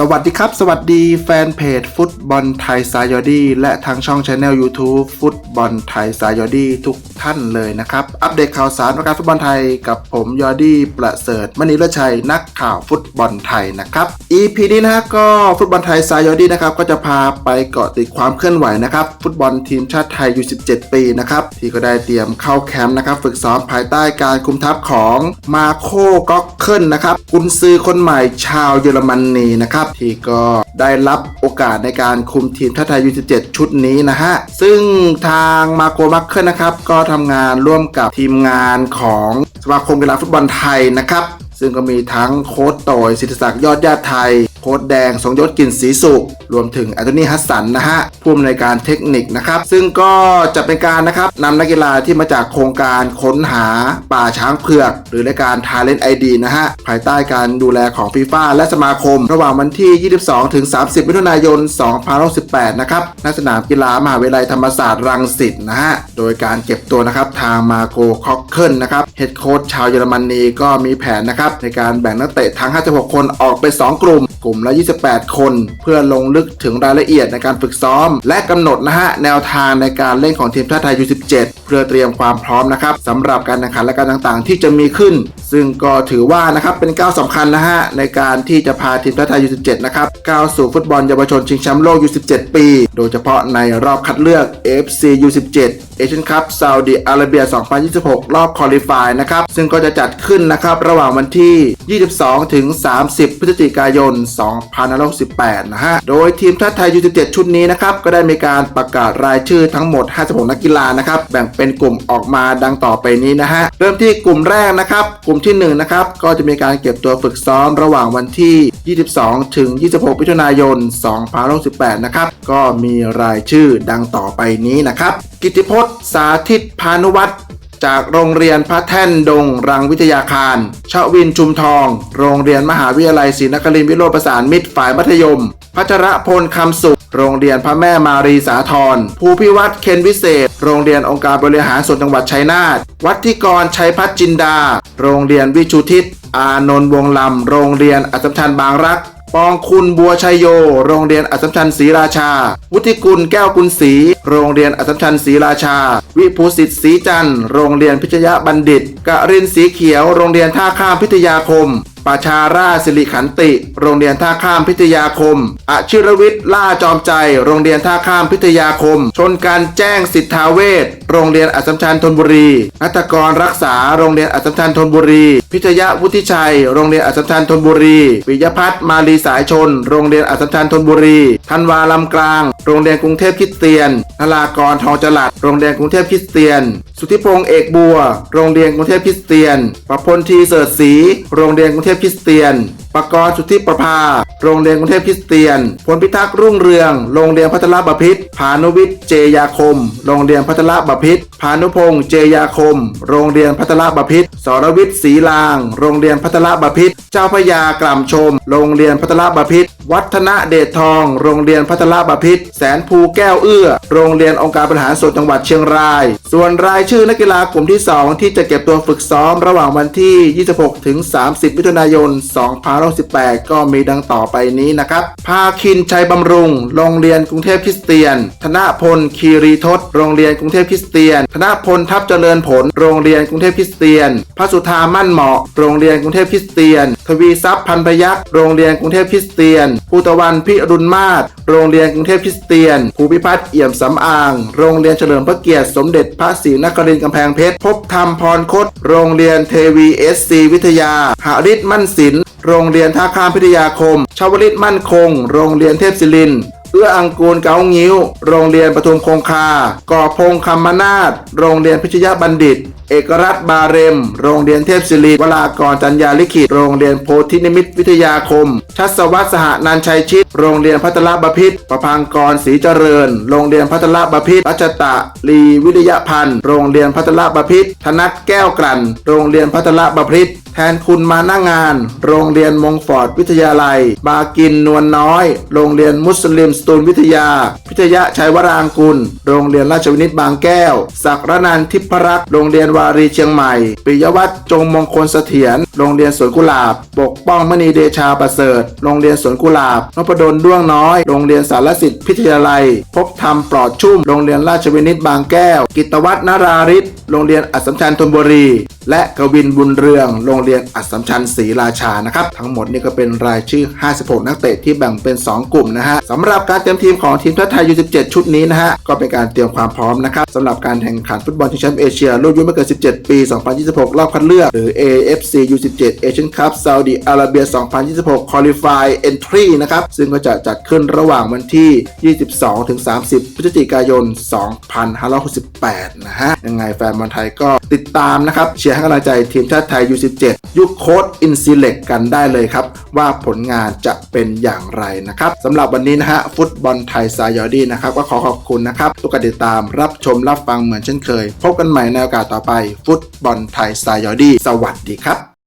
สวัสดีครับ สวัสดีแฟนเพจฟุตบอลไทยสายอดีและทางช่องช anel YouTube ฟุตบอลไทยสายอดีทุกท่านเลยนะครับ อัปเดตข่าวสารวงการฟุตบอลไทยกับผมยอดี้ประเสริฐมณีรชัยนักข่าวฟุตบอลไทยนะครับ EP นี้นะก็ฟุตบอลไทยสายอดีนะครับก็จะพาไปเกาะติดความเคลื่อนไหวนะครับฟุตบอลทีมชาติไทยอยู่17 ปีนะครับที่ก็ได้เตรียมเข้าแคมป์นะครับฝึกซ้อมภายใต้การคุมทัพของมาโคก็เคิลนะครับกุนซือคนใหม่ชาวเยอรมนีนะครับที่ก็ได้รับโอกาสในการคุมทีมชาติไทยยู17ชุดนี้นะฮะ ซึ่งทางมาโกมักเคิลนะครับ ก็ทำงานร่วมกับทีมงานของสมาคมกีฬาฟุตบอลไทยนะครับ ซึ่งก็มีทั้งโค้ชต่อยสิทธิศักดิ์ยอดญาติไทย ค้ชแดงสงยศกลิ่นศรีสุข รวมถึงแอนโทนีฮัสสันนะฮะผู้อำนวยการเทคนิคนะครับ ซึ่งก็จะเป็นการนะครับนำนักกีฬาที่มาจากโครงการค้นหาป่าช้างเผือก หรือรายการ Talent ID นะฮะภายใต้การดูแลของฟีฟ่าและสมาคม ระหว่างวันที่ 22 ถึง 30 มิถุนายน 2068นะครับณสนามกีฬามหาวิทยาลัยธรรมศาสตร์รังสิตนะฮะโดยการเก็บตัวนะครับทางมาโกคอกเคิลนะครับเฮดโค้ชชาวเยอรมนีก็มีแผนนะครับในการแบ่งนักเตะทั้ง 56 คนออกเป็น2กลุ่ม กลุ่มละ 28 คน เพื่อลงลึกถึงรายละเอียดในการฝึกซ้อม และกำหนดนะฮะแนวทางในการเล่นของทีมชาติไทย U17 เพื่อเตรียมความพร้อมนะครับสำหรับการแข่งขันและการต่างๆ ที่จะมีขึ้นซึ่งก็ถือว่านะครับเป็นก้าวสำคัญนะฮะในการที่จะพาทีมชาติไทย U17 นะครับก้าวสู่ฟุตบอลเยาวชนชิงแชมป์โลก U17 ปี โดยเฉพาะในรอบคัดเลือก AFC U17 เอเชียนคัพซาอุดิอาระเบีย 2026 รอบคอลิฟายนะครับ ซึ่งก็จะจัดขึ้นนะครับ ระหว่างวันที่ 22 ถึง 30 พฤศจิกายน 2568 นะฮะ โดยทีมชาติไทย U17 ชุดนี้นะครับ ก็ได้มีการประกาศรายชื่อทั้งหมด 56 นักกีฬานะครับ แบ่งเป็นกลุ่มออกมาดังต่อไปนี้นะฮะ เริ่มที่กลุ่มแรกนะครับ กลุ่มที่1นะครับก็จะมีการเก็บตัวฝึกซ้อมระหว่างวันที่ 22 ถึง 26 มิถุนายน2568นะครับก็มีรายชื่อดังต่อไปนี้นะครับ กิติพจน์ สาธิตพานุวัฒน์จากโรงเรียนพระแท่นดงรังวิทยาคารชวินชุมทอง โรงเรียนมหาวิทยาลัยศรีนครินทร์วิโรจน์ประสานมิตรฝ่ายมัธยม พัชระพลคำสุ โรงเรียนพระแม่มารีสาธรภูพิวัตรเคนวิเศษ โรงเรียนองค์การบริหารส่วนจังหวัดชัยนาท วัดทิกรชัยพัฒน์จินดา โรงเรียนวิชุทิศ อานนท์วงลำ โรงเรียนอัสสัมชัญบางรัก ปองคุณบัวชัยโย โรงเรียนอัสสัมชัญศรีราชา วุฒิกุลแก้วกุลศรี โรงเรียนอัสสัมชัญศรีราชา วิภูสิทธิ์ศรีจันทร์ โรงเรียนพิชยบัณฑิต กรินทร์สีเขียว โรงเรียนท่าข้ามพิทยาคม ประชาราสิริขันติ โรงเรียนท่าข้ามพิทยาคมอชิรวิทย์ล่าจอมใจ โรงเรียนท่าข้ามพิทยาคม ชนการแจ้งสิทธาเวชโรงเรียนอัสมชัญธนบุรีนัตกรรักษา โรงเรียนอัสมชัญธนบุรี พิทยาวุฒิชัย โรงเรียนอัสมชัญธนบุรีปิยพัฒน์มาลีสายชน โรงเรียนอัสมชัญธนบุรีธันวาลำกลาง โรงเรียนกรุงเทพคริสเตียนนลากรทองจลัด โรงเรียนกรุงเทพคริสเตียน สุทธิพงษ์เอกบัว โรงเรียนกรุงเทพคริสเตียนประพลทีเสิร์ศรีโรงเรียนกรุงเทพคริสเตียนปกรณ์สุทธิประภา โรงเรียนกรุงเทพคริสเตียนพลพิทักษ์รุ่งเรือง โรงเรียนพัทรบพิษพานุวิทย์เจยาคม โรงเรียนพัทรบพิษพานุพงษ์เจยาคม โรงเรียนพัทรบพิษสรวิทย์ศรีลาง โรงเรียนพัทรบพิษเจ้าพยากล่ำชม โรงเรียนพัทรบพิษวัฒนเดชทอง โรงเรียนพัทรบพิษแสนภูแก้วเอื้อ โรงเรียนองค์การบริหารส่วนจังหวัดเชียงรายส่วนรายชื่อนักกีฬากลุ่มที่ 2 ที่จะเก็บตัวฝึกซ้อมระหว่างวันที่ 26 ถึง 30 มิถุนายน2568ก็มีดังต่อไปนี้นะครับ ภาคินชัยบำรุง โรงเรียนกรุงเทพคริสเตียน ธนพลคีรีทศ โรงเรียนกรุงเทพคริสเตียน ธนพลทับเจริญผล โรงเรียนกรุงเทพคริสเตียน พระสุธามั่นเหมาะ โรงเรียนกรุงเทพคริสเตียน ทวีทรัพย์พันพยักษ์ โรงเรียนกรุงเทพคริสเตียน ภูตะวันพิรุณมาศ โรงเรียนกรุงเทพคริสเตียน ภูพิพัฒน์เอี่ยมสำอาง โรงเรียนเฉลิมพระเกียรติสมเด็จพระศรีนครินทร์กำแพงเพชร พบธรรมพรคต โรงเรียนเทวีเอสซีวิทยา หาริศมั่นศิลป์โรงเรียนท่าข้ามพิทยาคม ชาวลิตมั่นคง โรงเรียนเทพศิริน เอื้ออังกูลเกางิ้ว โรงเรียนปทุมคงคา ก่อพงคำมนาฏโรงเรียนพิชยบัณฑิต เอกรัฐบาเรม โรงเรียนเทพศิริวรากรจัญญาลิขิต โรงเรียนโพธินิมิตวิทยาคม ชัสวัสสหนันชัยชิต โรงเรียนพัทรบพิษประพังกรศรีเจริญ โรงเรียนพัทรบพิษรัชตะลีวิริยพันธ์ โรงเรียนพัทรบพิษธนัทแก้วกลั่น โรงเรียนพัทรบพิษ แทนคุณมาน้างงาน โรงเรียนมงฟอร์ดวิทยาลัย บากินนวลน้อย โรงเรียนมุสลิมสตูลวิทยา พิทยาชัยวรางกุล โรงเรียนราชวินิตบางแก้ว ศักรนันทิพรักษ์โรงเรียนวารีเชียงใหม่ ปิยวัฒน์จงมงคลเสถียร โรงเรียนสวนกุหลาบ ปกป้องมณีเดชาประเสริฐ โรงเรียนสวนกุหลาบนพดลด้วงน้อย โรงเรียนสารสิทธิ์พิทยาลัย พบธรรมปลอดชุ่ม โรงเรียนราชวินิตบางแก้ว กิตวัฒนาราริศโรงเรียนอัสสัมชัญธนบุรี และกวินบุญเรืองโรงเรียนอัสสัมชัญศรีราชานะครับ ทั้งหมดนี่ก็เป็นรายชื่อ 56 นักเตะที่แบ่งเป็น 2 กลุ่มนะฮะสำหรับการเตรียมทีมของทีมชาติไทย U17 ชุดนี้นะฮะ ก็เป็นการเตรียมความพร้อมนะครับสำหรับการแข่งขันฟุตบอลชิงแชมป์เอเชียรุ่นอายุไม่เกิน 17 ปี 2026 รอบคัดเลือกหรือ AFC U17 Asian Cup Saudi Arabia 2026 Qualify Entry นะครับ ซึ่งก็จะจัดขึ้นระหว่างวันที่ 22-30 พฤศจิกายน 2568 นะฮะยังไงแฟนบอลไทยก็ติดตามนะครับเชียร์ให้กำลังใจทีมชาติไทย U17 ยุคโค้ดอินซิเล็กกันได้เลยครับ ว่าผลงานจะเป็นอย่างไรนะครับสำหรับวันนี้นะฮะฟุตบอลไทยซายอดีนะครับ ก็ขอขอบคุณนะครับทุกการติดตามรับชมรับฟังเหมือนเช่นเคย พบกันใหม่ในโอกาสต่อไป ฟุตบอลไทยซายอดีสวัสดีครับ